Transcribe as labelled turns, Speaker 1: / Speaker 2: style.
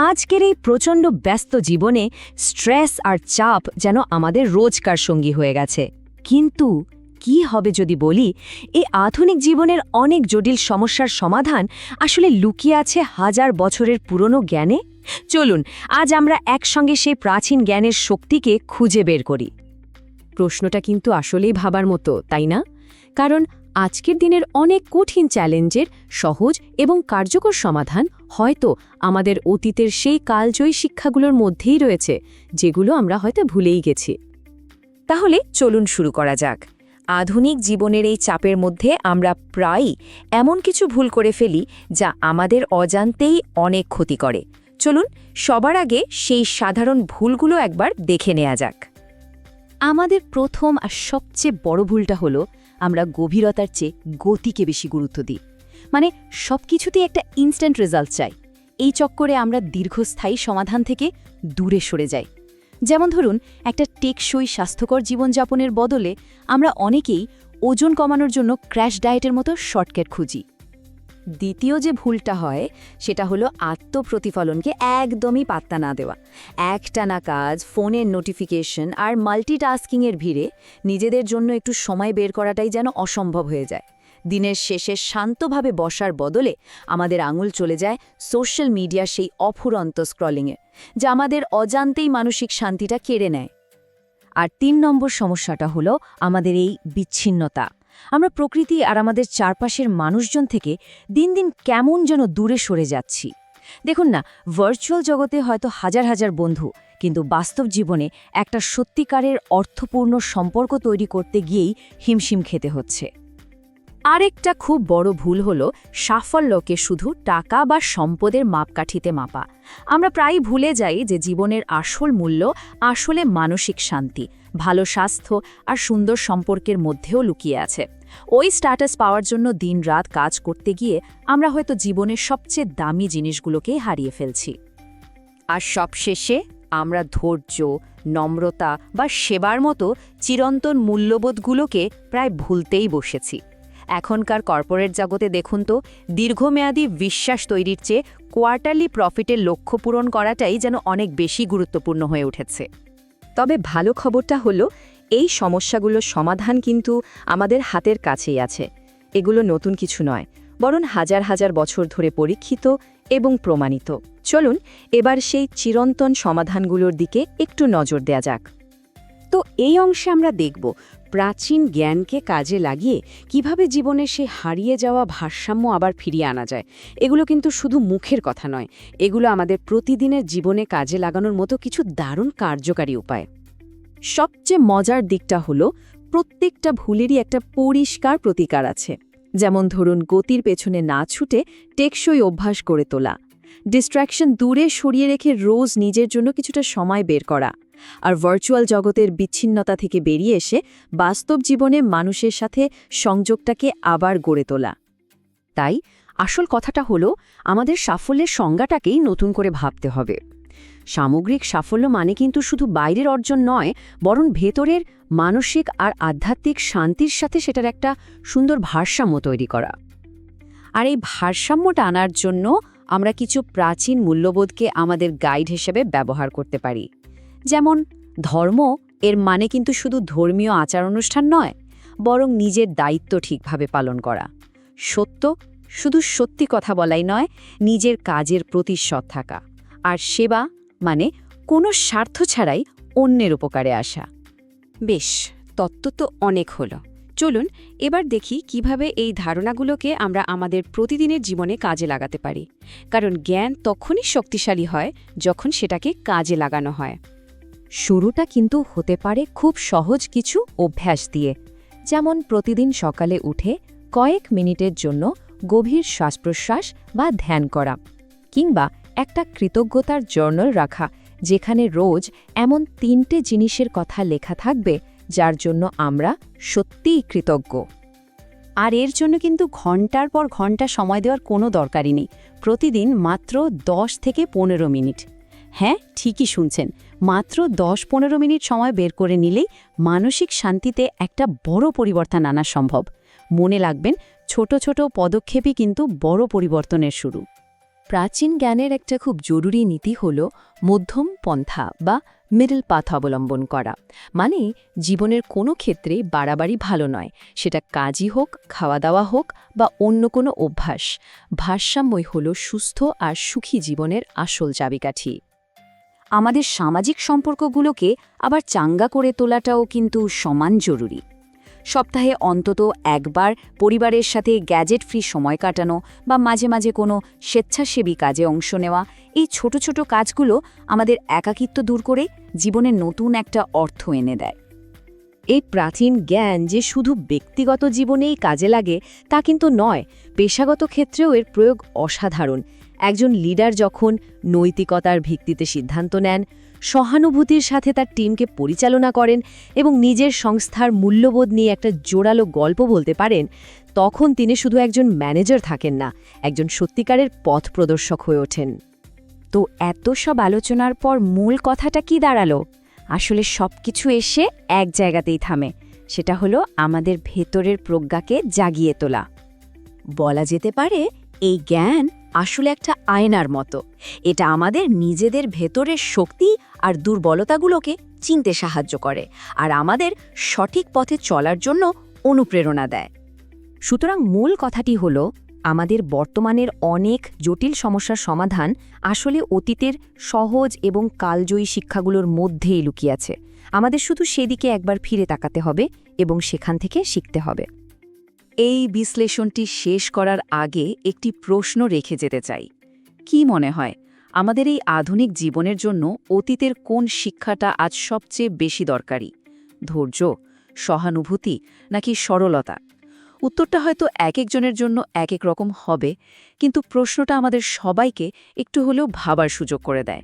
Speaker 1: আজকের এই প্রচণ্ড ব্যস্ত জীবনে স্ট্রেস আর চাপ যেন আমাদের রোজকার সঙ্গী হয়ে গেছে। কিন্তু কি হবে যদি বলি, এই আধুনিক জীবনের অনেক জটিল সমস্যার সমাধান আসলে লুকিয়ে আছে হাজার বছরের পুরনো জ্ঞানে? চলুন, আজ আমরা একসঙ্গে সেই প্রাচীন জ্ঞানের শক্তিকে খুঁজে বের করি। প্রশ্নটা কিন্তু আসলেই ভাবার মতো, তাই না? কারণ আজকের দিনের অনেক কঠিন চ্যালেঞ্জের সহজ এবং কার্যকর সমাধান হয়তো আমাদের অতীতের সেই কালজয়ী শিক্ষাগুলোর মধ্যেই রয়েছে, যেগুলো আমরা হয়তো ভুলেই গেছি। তাহলে চলুন শুরু করা যাক। আধুনিক জীবনের এই চাপের মধ্যে আমরা প্রায়ই এমন কিছু ভুল করে ফেলি যা আমাদের অজান্তেই অনেক ক্ষতি করে। চলুন, সবার আগে সেই সাধারণ ভুলগুলো একবার দেখে নেওয়া যাক। আমাদের প্রথম আর সবচেয়ে বড় ভুলটা হলো আমরা গভীরতার চেয়ে গতিকে বেশি গুরুত্ব দিই। মানে সব কিছুতেই একটা ইনস্ট্যান্ট রেজাল্ট চাই। এই চক্করে আমরা দীর্ঘস্থায়ী সমাধান থেকে দূরে সরে যাই। যেমন ধরুন, একটা টেকসই স্বাস্থ্যকর জীবনযাপনের বদলে আমরা অনেকেই ওজন কমানোর জন্য ক্র্যাশ ডায়েটের মতো শর্টকাট খুঁজি। দ্বিতীয় যে ভুলটা হয়, সেটা হলো আত্মপ্রতিফলনকে একদমই পাত্তা না দেওয়া। একটানা কাজ, ফোনের নোটিফিকেশন আর মাল্টিটাস্কিংয়ের ভিড়ে নিজেদের জন্য একটু সময় বের করাটাই যেন অসম্ভব হয়ে যায়। দিনের শেষে শান্তভাবে বসার বদলে আমাদের আঙুল চলে যায় সোশ্যাল মিডিয়া সেই অফুরন্ত স্ক্রলিংয়ে, যা আমাদের অজান্তেই মানসিক শান্তিটা কেড়ে নেয়। আর তিন নম্বর সমস্যাটা হলো আমাদের এই বিচ্ছিন্নতা। আমরা প্রকৃতি আর আমাদের চারপাশের মানুষজন থেকে দিন দিন কেমন যেন দূরে সরে যাচ্ছি। দেখুন না ভার্চুয়াল জগতে হয়তো হাজার হাজার বন্ধু, কিন্তু বাস্তব জীবনে একটা সত্যিকারের অর্থপূর্ণ সম্পর্ক তৈরি করতে গিয়েই হিমশিম খেতে হচ্ছে। আরেকটা খুব বড় ভুল হল সাফল্যকে শুধু টাকা বা সম্পদের মাপকাঠিতে মাপা। আমরা প্রায় ভুলে যাই যে জীবনের আসল মূল্য আসলে মানসিক শান্তি, ভালো স্বাস্থ্য আর সুন্দর সম্পর্কের মধ্যেও লুকিয়ে আছে। ওই স্ট্যাটাস পাওয়ার জন্য দিনরাত কাজ করতে গিয়ে আমরা হয়তো জীবনের সবচেয়ে দামি জিনিসগুলোকেই হারিয়ে ফেলছি। আর সবশেষে আমরা ধৈর্য, নম্রতা বা সেবার মতো চিরন্তন মূল্যবোধগুলোকে প্রায় ভুলতেই বসেছি। এখনকার কর্পোরেট জগতে দেখুন তো, দীর্ঘমেয়াদী বিশ্বাস তৈরির চেয়ে কোয়ার্টারলি প্রফিটের লক্ষ্য পূরণ করাটাই যেন অনেক বেশি গুরুত্বপূর্ণ হয়ে উঠেছে। তবে ভালো খবরটা হলো, এই সমস্যাগুলোর সমাধান কিন্তু আমাদের হাতের কাছেই আছে। এগুলো নতুন কিছু নয়, বরং হাজার হাজার বছর ধরে পরীক্ষিত এবং প্রমাণিত। চলুন, এবার সেই চিরন্তন সমাধানগুলোর দিকে একটু নজর দেয়া যাক। তো এই অংশে আমরা দেখব প্রাচীন জ্ঞানকে কাজে লাগিয়ে কীভাবে জীবনে সে হারিয়ে যাওয়া ভারসাম্য আবার ফিরিয়ে আনা যায়, এগুলো কিন্তু শুধু মুখের কথা নয়, এগুলো আমাদের প্রতিদিনের জীবনে কাজে লাগানোর মতো কিছু দারুণ কার্যকারী উপায়। সবচেয়ে মজার দিকটা হলো, প্রত্যেকটা ভুলেরই একটা পরিষ্কার প্রতিকার আছে। যেমন ধরুন, গতির পেছনে না ছুটে টেকসই অভ্যাস করে তোলা ডিস্ট্র্যাকশন দূরে সরিয়ে রেখে রোজ নিজের জন্য কিছুটা সময় বের করা আর ভার্চুয়াল জগতের বিচ্ছিন্নতা থেকে বেরিয়ে এসে বাস্তব জীবনে মানুষের সাথে সংযোগটাকে আবার গড়ে তোলা। তাই আসল কথাটা হলো, আমাদের সাফল্যের সংজ্ঞাটাকেই নতুন করে ভাবতে হবে। সামগ্রিক সাফল্য মানে কিন্তু শুধু বাইরের অর্জন নয়, বরং ভেতরের মানসিক আর আধ্যাত্মিক শান্তির সাথে সেটার একটা সুন্দর ভারসাম্য তৈরি করা। আর এই ভারসাম্যটা আনার জন্য আমরা কিছু প্রাচীন মূল্যবোধকে আমাদের গাইড হিসেবে ব্যবহার করতে পারি। যেমন, ধর্ম এর মানে কিন্তু শুধু ধর্মীয় আচার অনুষ্ঠান নয়, বরং নিজের দায়িত্ব ঠিকভাবে পালন করা। সত্য শুধু সত্যি কথা বলাই নয়, নিজের কাজের প্রতি সৎ থাকা। আর সেবা মানে কোনো স্বার্থ ছাড়াই অন্যের উপকারে আসা। বেশ, তত্ত্ব তো অনেক হলো। চলুন, এবার দেখি কীভাবে এই ধারণাগুলোকে আমরা আমাদের প্রতিদিনের জীবনে কাজে লাগাতে পারি। কারণ জ্ঞান তখনই শক্তিশালী হয় যখন সেটাকে কাজে লাগানো হয়। শুরুটা কিন্তু হতে পারে খুব সহজ কিছু অভ্যাস দিয়ে। যেমন প্রতিদিন সকালে উঠে কয়েক মিনিটের জন্য গভীর শ্বাসপ্রশ্বাস বা ধ্যান করা কিংবা একটা কৃতজ্ঞতার জার্নাল রাখা, যেখানে রোজ এমন তিনটে জিনিসের কথা লেখা থাকবে, যার জন্য আমরা সত্যিই কৃতজ্ঞ। আর এর জন্য কিন্তু ঘণ্টার পর ঘণ্টা সময় দেওয়ার কোনো দরকারই নেই। প্রতিদিন মাত্র দশ থেকে পনেরো মিনিট। হ্যাঁ ঠিকই শুনছেন। মাত্র দশ পনেরো মিনিট সময় বের করে নিলেই মানসিক শান্তিতে একটা বড় পরিবর্তন আনা সম্ভব। মনে লাগবেন ছোট ছোট পদক্ষেপই কিন্তু বড় পরিবর্তনের শুরু। প্রাচীন জ্ঞানের একটা খুব জরুরি নীতি হল মধ্যম পন্থা বা মিডল পাথ অবলম্বন করা। মানে জীবনের কোনো ক্ষেত্রে বাড়াবাড়ি ভালো নয়। সেটা কাজই হোক খাওয়া দাওয়া হোক বা অন্য কোনো অভ্যাস। ভারসাম্যই হল সুস্থ আর সুখী জীবনের আসল চাবিকাঠি।
Speaker 2: আমাদের সামাজিক সম্পর্কগুলোকে আবার চাঙ্গা করে তোলাটাও কিন্তু সমান জরুরি। সপ্তাহে অন্তত একবার পরিবারের সাথে গ্যাজেট ফ্রি সময় কাটানো বা মাঝে মাঝে কোনো স্বেচ্ছাসেবী কাজে অংশ নেওয়া, এই ছোট ছোট কাজগুলো আমাদের একাকিত্ব দূর করে জীবনে নতুন একটা অর্থ এনে দেয়।
Speaker 1: এই প্রাচীন জ্ঞান যে শুধু ব্যক্তিগত জীবনেই কাজে লাগে, তা কিন্তু নয়, পেশাগত ক্ষেত্রেও এর প্রয়োগ অসাধারণ। একজন লিডার যখন নৈতিকতার ভিত্তিতে সিদ্ধান্ত নেন, সহানুভূতির সাথে তার টিমকে পরিচালনা করেন এবং নিজের সংস্থার মূল্যবোধ নিয়ে একটা জোরালো গল্প বলতে পারেন, তখন তিনি শুধু একজন ম্যানেজার থাকেন না, একজন সত্যিকারের পথ প্রদর্শক হয়ে ওঠেন।
Speaker 2: তো এত সব আলোচনার পর মূল কথাটা কি দাঁড়াল? আসলে সব কিছু এসে এক জায়গাতেই থামে, সেটা হলো আমাদের ভেতরের প্রজ্ঞাকে জাগিয়ে তোলা। বলা যেতে পারে এই জ্ঞান আসলে একটা আয়নার মতো। এটা আমাদের নিজেদের ভেতরের শক্তি আর দুর্বলতাগুলোকে চিনতে সাহায্য করে আর আমাদের সঠিক পথে চলার জন্য অনুপ্রেরণা দেয়।
Speaker 1: সুতরাং মূল কথাটি হল, আমাদের বর্তমানের অনেক জটিল সমস্যার সমাধান আসলে অতীতের সহজ এবং কালজয়ী শিক্ষাগুলোর মধ্যেই লুকিয়ে আছে। আমাদের শুধু সেদিকে একবার ফিরে তাকাতে হবে এবং সেখান থেকে শিখতে হবে।
Speaker 2: এই বিশ্লেষণটি শেষ করার আগে একটি প্রশ্ন রেখে যেতে চাই। কি মনে হয়, আমাদের এই আধুনিক জীবনের জন্য অতীতের কোন শিক্ষাটা আজ সবচেয়ে বেশি দরকারি? ধৈর্য, সহানুভূতি নাকি সরলতা? উত্তরটা হয়তো এক একজনের জন্য এক এক রকম হবে, কিন্তু প্রশ্নটা আমাদের সবাইকে একটু হলেও ভাবার সুযোগ করে দেয়।